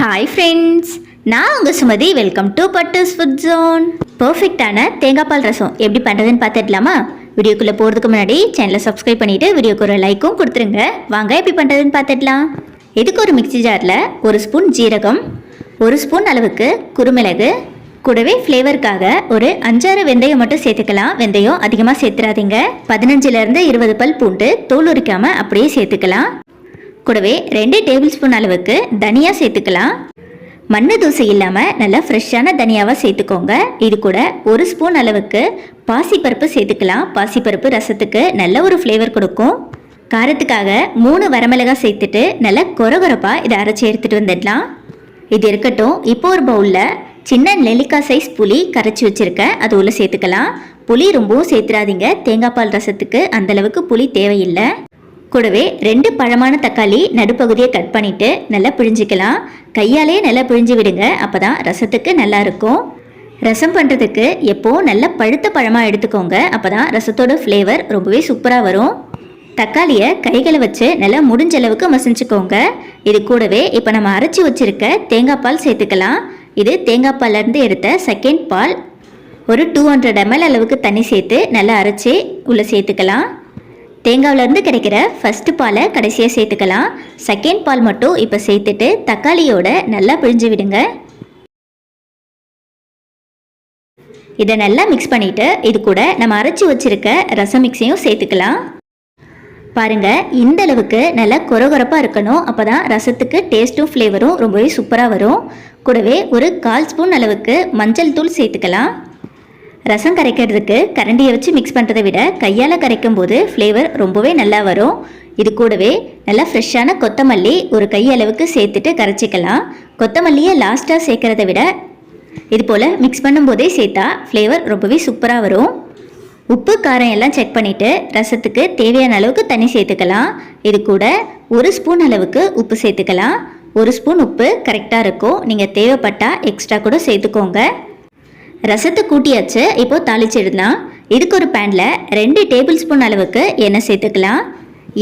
Hi friends நான் உங்கள் Sumathi. Welcome to butters food zone பர்ஃபெக்டான தேங்காய் பால் ரசம். எப்படி பண்ணுறதுன்னு பார்த்துடலாமா வீடியோக்குள்ளே போகிறதுக்கு முன்னாடி சேனலை சப்ஸ்கிரைப் பண்ணிவிட்டு வீடியோக்கு ஒரு லைக்கும் கொடுத்துருங்க. வாங்க எப்படி பண்ணுறதுன்னு பார்த்துடலாம் இதுக்கு ஒரு மிக்ஸி ஜாரில் ஒரு ஸ்பூன் ஜீரகம் ஒரு ஸ்பூன் அளவுக்கு குருமிளகு. கூடவே ஃப்ளேவருக்காக ஒரு அஞ்சாறு வெந்தயம் மட்டும் சேர்த்துக்கலாம். வெந்தயம் அதிகமாக சேர்த்துறாதீங்க. பதினஞ்சுலேருந்து இருபது பல் பூண்டு தோல் உரிக்காமல் அப்படியே சேர்த்துக்கலாம். கூடவே ரெண்டு டேபிள் ஸ்பூன் அளவுக்கு தனியா சேர்த்துக்கலாம். மண்ணு தூசி இல்லாமல் நல்லா ஃப்ரெஷ்ஷான தனியாவாக சேர்த்துக்கோங்க. இது கூட ஒரு ஸ்பூன் அளவுக்கு பாசிப்பருப்பு சேர்த்துக்கலாம். பாசிப்பருப்பு ரசத்துக்கு நல்ல ஒரு ஃப்ளேவர் கொடுக்கும். காரத்துக்காக மூணு வரமிளகாய் சேர்த்துட்டு நல்லா கொரகொரப்பாக இதை அரைச்சி எடுத்துகிட்டு வந்துடலாம். இது இருக்கட்டும். இப்போ ஒரு பவுலில் சின்ன நெல்லிக்காய் சைஸ் புளி கரைச்சி வச்சுருக்கேன் அது உள்ள சேர்த்துக்கலாம். புளி ரொம்பவும் சேர்த்துடாதீங்க தேங்காய் பால் ரசத்துக்கு அந்தளவுக்கு புளி தேவையில்லை. கூடவே ரெண்டு பழமான தக்காளி நடுப்பகுதியை கட் பண்ணிட்டு நல்லா பிழிஞ்சிக்கலாம். கையாலே நல்லா பிழிஞ்சு விடுங்க. அப்பதான் ரசத்துக்கு நல்லா இருக்கும். ரசம் பண்ணுறதுக்கு எப்போ நல்ல பழுத்த பழமாக எடுத்துக்கோங்க. அப்போ தான் ரசத்தோட ஃப்ளேவர் ரொம்பவே சூப்பராக வரும். தக்காளியை கைகளை வச்சு நல்லா முடிஞ்ச அளவுக்கு மசிஞ்சுக்கோங்க. இது கூடவே இப்போ நம்ம அரைச்சி வச்சிருக்க தேங்காய் பால் சேர்த்துக்கலாம். இது தேங்காய் பால்லேருந்து எடுத்த செகண்ட் பால். ஒரு டூ ஹண்ட்ரட் எம்எல் அளவுக்கு தண்ணி சேர்த்து நல்லா அரைச்சி உள்ளே சேர்த்துக்கலாம். தேங்காவிலேருந்து கிடைக்கிற ஃபஸ்ட்டு பாலை கடைசியாக சேர்த்துக்கலாம். செகண்ட் பால் மட்டும் இப்போ சேர்த்துட்டு தக்காளியோட நல்லா பிழிஞ்சு விடுங்க. இதை நல்லா மிக்ஸ் பண்ணிவிட்டு இது கூட நம்ம அரைச்சி வச்சுருக்க ரசம் மிக்ஸையும் சேர்த்துக்கலாம். பாருங்கள் இந்த அளவுக்கு நல்லா கொரகொரப்பாக இருக்கணும். அப்போ தான் ரசத்துக்கு டேஸ்ட்டும் ஃப்ளேவரும் ரொம்பவே சூப்பராக வரும். கூடவே ஒரு கால் ஸ்பூன் அளவுக்கு மஞ்சள் தூள் சேர்த்துக்கலாம். ரசம் கரைக்கிறதுக்கு கரண்டியை வச்சு மிக்ஸ் பண்ணுறதை விட கையால் கரைக்கும் போது ஃப்ளேவர் ரொம்பவே நல்லா வரும். இது கூடவே நல்லா ஃப்ரெஷ்ஷான கொத்தமல்லி ஒரு கையளவுக்கு சேர்த்துட்டு கரைச்சிக்கலாம். கொத்தமல்லியை லாஸ்ட்டாக சேர்க்குறத விட இது போல் மிக்ஸ் பண்ணும்போதே சேர்த்தா ஃப்ளேவர் ரொம்பவே சூப்பராக வரும். உப்பு காரம் எல்லாம் செக் பண்ணிவிட்டு ரசத்துக்கு தேவையான அளவுக்கு தண்ணி சேர்த்துக்கலாம். இது கூட ஒரு ஸ்பூன் அளவுக்கு உப்பு சேர்த்துக்கலாம். ஒரு ஸ்பூன் உப்பு கரெக்டாக இருக்கும். நீங்கள் தேவைப்பட்டால் எக்ஸ்ட்ரா கூட சேர்த்துக்கோங்க. ரசத்தை கூட்டியாச்சு இப்போ தாளிச்சிடலாம். இதுக்கு ஒரு பேனில் ரெண்டு டேபிள் ஸ்பூன் அளவுக்கு எண்ணெய் சேர்த்துக்கலாம்.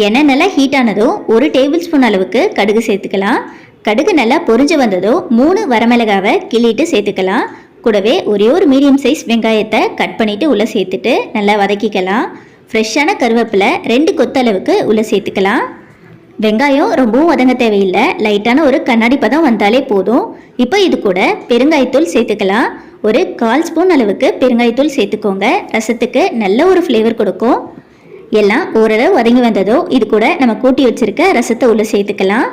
எண்ணெய் நல்லா ஹீட் ஆனதும் ஒரு டேபிள் ஸ்பூன் அளவுக்கு கடுகு சேர்த்துக்கலாம். கடுகு நல்லா பொறிஞ்சு வந்ததும் மூணு வரமிளகாவை கிள்ளிட்டு சேர்த்துக்கலாம். கூடவே ஒரே ஒரு மீடியம் சைஸ் வெங்காயத்தை கட் பண்ணிவிட்டு உள்ளே சேர்த்துட்டு நல்லா வதக்கிக்கலாம். ஃப்ரெஷ்ஷான கருவேப்பிலை ரெண்டு கொத்தளவுக்கு உள்ளே சேர்த்துக்கலாம். வெங்காயம் ரொம்பவும் வதங்க தேவையில்லை. லைட்டான ஒரு கண்ணாடி பதம் வந்தாலே போதும். இப்போ இது கூட பெருங்காயத்தூள் சேர்த்துக்கலாம். ஒரு கால் ஸ்பூன் அளவுக்கு பெருங்காயத்தூள் சேர்த்துக்கோங்க. ரசத்துக்கு நல்ல ஒரு ஃப்ளேவர் கொடுக்கும். எல்லாம் ஓரளவு வதங்கி வந்ததோ இது கூட நம்ம கூட்டி வச்சிருக்க ரசத்தை உள்ளே சேர்த்துக்கலாம்.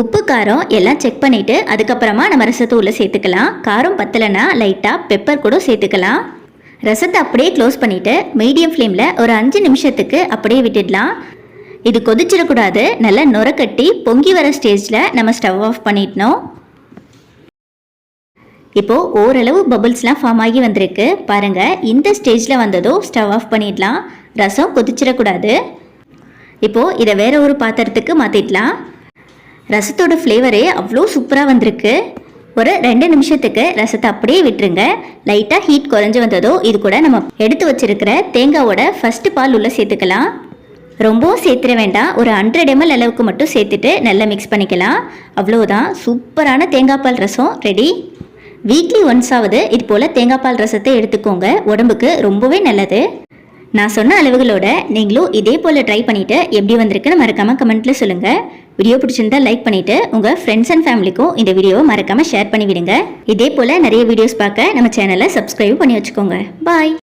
உப்பு காரம் எல்லாம் செக் பண்ணிவிட்டு அதுக்கப்புறமா நம்ம ரசத்தை உள்ளே சேர்த்துக்கலாம். காரம் பத்தலைன்னா லைட்டாக பெப்பர் கூட சேர்த்துக்கலாம். ரசத்தை அப்படியே க்ளோஸ் பண்ணிவிட்டு மீடியம் ஃப்ளேமில் ஒரு அஞ்சு நிமிஷத்துக்கு அப்படியே விட்டுடலாம். இது கொதிச்சிடக்கூடாது. நல்லா நுரக்கட்டி பொங்கி வர ஸ்டேஜில் நம்ம ஸ்டவ் ஆஃப் பண்ணிட்டோம் இப்போது ஓரளவு பபுள்ஸ்லாம் ஃபார்ம் ஆகி வந்திருக்கு. பாருங்கள் இந்த ஸ்டேஜில் வந்ததும் ஸ்டவ் ஆஃப் பண்ணிடலாம். ரசம் கொதிச்சிடக்கூடாது. இப்போது இதை வேற ஒரு பாத்திரத்துக்கு மாற்றிடலாம் ரசத்தோட ஃப்ளேவரே அவ்வளோ சூப்பராக வந்திருக்கு. ஒரு ரெண்டு நிமிஷத்துக்கு ரசத்தை அப்படியே விட்டுருங்க. லைட்டாக ஹீட் குறைஞ்சி வந்ததோ இது கூட நம்ம எடுத்து வச்சிருக்கிற தேங்காவோட ஃபஸ்ட்டு பால் உள்ளே சேர்த்துக்கலாம். ரொம்பவும் சேர்த்துட வேண்டாம். ஒரு ஹண்ட்ரட் எம்எல் அளவுக்கு மட்டும் சேர்த்துட்டு நல்லா மிக்ஸ் பண்ணிக்கலாம். அவ்வளோதான் சூப்பரான தேங்காய் பால் ரசம். ரெடி வீக்லி ஒன்ஸ் இது போல் தேங்காய் பால் ரசத்தை எடுத்துக்கோங்க. உடம்புக்கு ரொம்பவே நல்லது. நான் சொன்ன அளவுகளோட நீங்களும் இதே போல் ட்ரை பண்ணிவிட்டு எப்படி வந்திருக்குன்னு மறக்காமல் கமெண்ட்டில் சொல்லுங்கள் வீடியோ பிடிச்சிருந்தா லைக் பண்ணிவிட்டு உங்கள் ஃப்ரெண்ட்ஸ் அண்ட் ஃபேமிலிக்கும் இந்த வீடியோவை மறக்காமல் ஷேர் பண்ணி விடுங்க இதே போல் நிறைய வீடியோஸ் பார்க்க நம்ம சேனலை சப்ஸ்கிரைப் பண்ணி வச்சுக்கோங்க. பாய்